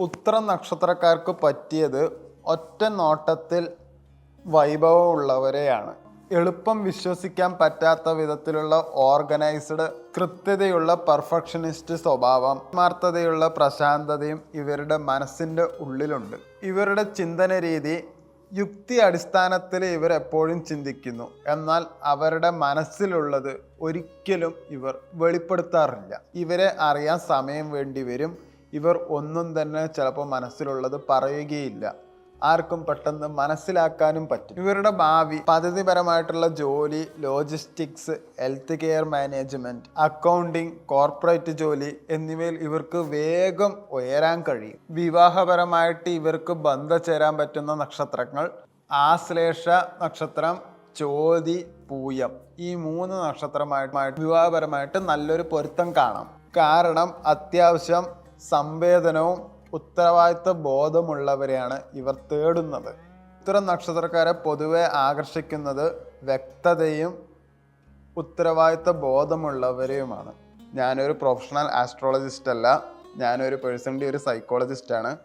ഉത്തര നക്ഷത്രക്കാർക്ക് പറ്റിയത് ഒറ്റ നോട്ടത്തിൽ വൈഭവമുള്ളവരെയാണ്. എളുപ്പം വിശ്വസിക്കാൻ പറ്റാത്ത വിധത്തിലുള്ള ഓർഗനൈസ്ഡ് കൃത്യതയുള്ള പെർഫെക്ഷനിസ്റ്റ് സ്വഭാവം ആത്മാർത്ഥതയുള്ള പ്രശാന്തതയും ഇവരുടെ മനസ്സിന്റെ ഉള്ളിലുണ്ട്. ഇവരുടെ ചിന്തന രീതി യുക്തി അടിസ്ഥാനത്തിൽ ഇവർ എപ്പോഴും ചിന്തിക്കുന്നു. എന്നാൽ അവരുടെ മനസ്സിലുള്ളത് ഒരിക്കലും ഇവർ വെളിപ്പെടുത്താറില്ല. ഇവരെ അറിയാൻ സമയം വേണ്ടി വരും. ഇവർ ഒന്നും തന്നെ ചിലപ്പോൾ മനസ്സിലുള്ളത് പറയുകയില്ല. ആർക്കും പെട്ടെന്ന് മനസ്സിലാക്കാനും പറ്റും. ഇവരുടെ ഭാവി പദ്ധതിപരമായിട്ടുള്ള ജോലി logistics health care management accounting corporate ജോലി എന്നിവയിൽ ഇവർക്ക് വേഗം ഉയരാൻ കഴിയും. വിവാഹപരമായിട്ട് ഇവർക്ക് ബന്ധചേരാൻ പറ്റുന്ന നക്ഷത്രങ്ങൾ ആശ്ലേഷ നക്ഷത്രം ചോതി പൂയം. ഈ മൂന്ന് നക്ഷത്രമായിട്ട് വിവാഹപരമായിട്ട് നല്ലൊരു പൊരുത്തം കാണാം. കാരണം അത്യാവശ്യം സംവേദനവും ഉത്തരവാദിത്വ ബോധമുള്ളവരെയാണ് ഇവർ തേടുന്നത്. ഇത്തരം നക്ഷത്രക്കാരെ പൊതുവെ ആകർഷിക്കുന്നത് വ്യക്തതയും ഉത്തരവാദിത്വ ബോധമുള്ളവരെയുമാണ്. ഞാനൊരു പ്രൊഫഷണൽ ആസ്ട്രോളജിസ്റ്റ് അല്ല. ഞാനൊരു പേഴ്സണലി ഒരു സൈക്കോളജിസ്റ്റാണ്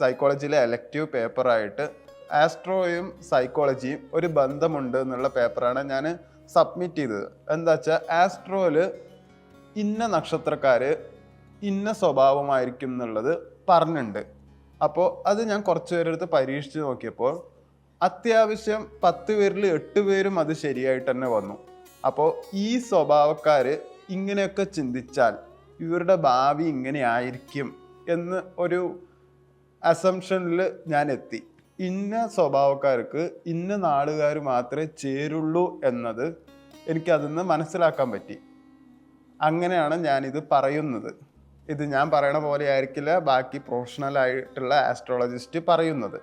സൈക്കോളജിയിലെ എലക്റ്റീവ് പേപ്പറായിട്ട് ആസ്ട്രോയും സൈക്കോളജിയും ഒരു ബന്ധമുണ്ട് എന്നുള്ള പേപ്പറാണ് ഞാൻ സബ്മിറ്റ് ചെയ്തത്. എന്താ വെച്ചാൽ ആസ്ട്രോയിൽ ഇന്ന നക്ഷത്രക്കാർ ഇന്ന സ്വഭാവമായിരിക്കും എന്നുള്ളത് പറഞ്ഞിട്ടുണ്ട് അപ്പോൾ അത് ഞാൻ കുറച്ച് പേരെടുത്ത് പരീക്ഷിച്ച് നോക്കിയപ്പോൾ അത്യാവശ്യം പത്ത് പേരിൽ എട്ട് പേരും അത് ശരിയായിട്ട് തന്നെ വന്നു. അപ്പോൾ ഈ സ്വഭാവക്കാർ ഇങ്ങനെയൊക്കെ ചിന്തിച്ചാൽ ഇവരുടെ ഭാവി ഇങ്ങനെ ആയിരിക്കും എന്ന് ഒരു അസംഷനിൽ ഞാൻ എത്തി. ഇന്ന സ്വഭാവക്കാർക്ക് ഇന്ന നാടുകാർ മാത്രമേ ചേരുള്ളൂ എന്നത് എനിക്ക് അതിന്ന് മനസ്സിലാക്കാൻ പറ്റി. അങ്ങനെയാണ് ഞാനിത് പറയുന്നത്. ഇത് ഞാൻ പറയണ പോലെ ആയിരിക്കില്ല. ബാക്കി പ്രൊഫഷണൽ ആയിട്ടുള്ള ആസ്ട്രോളജിസ്റ്റ് പറയുന്നത്.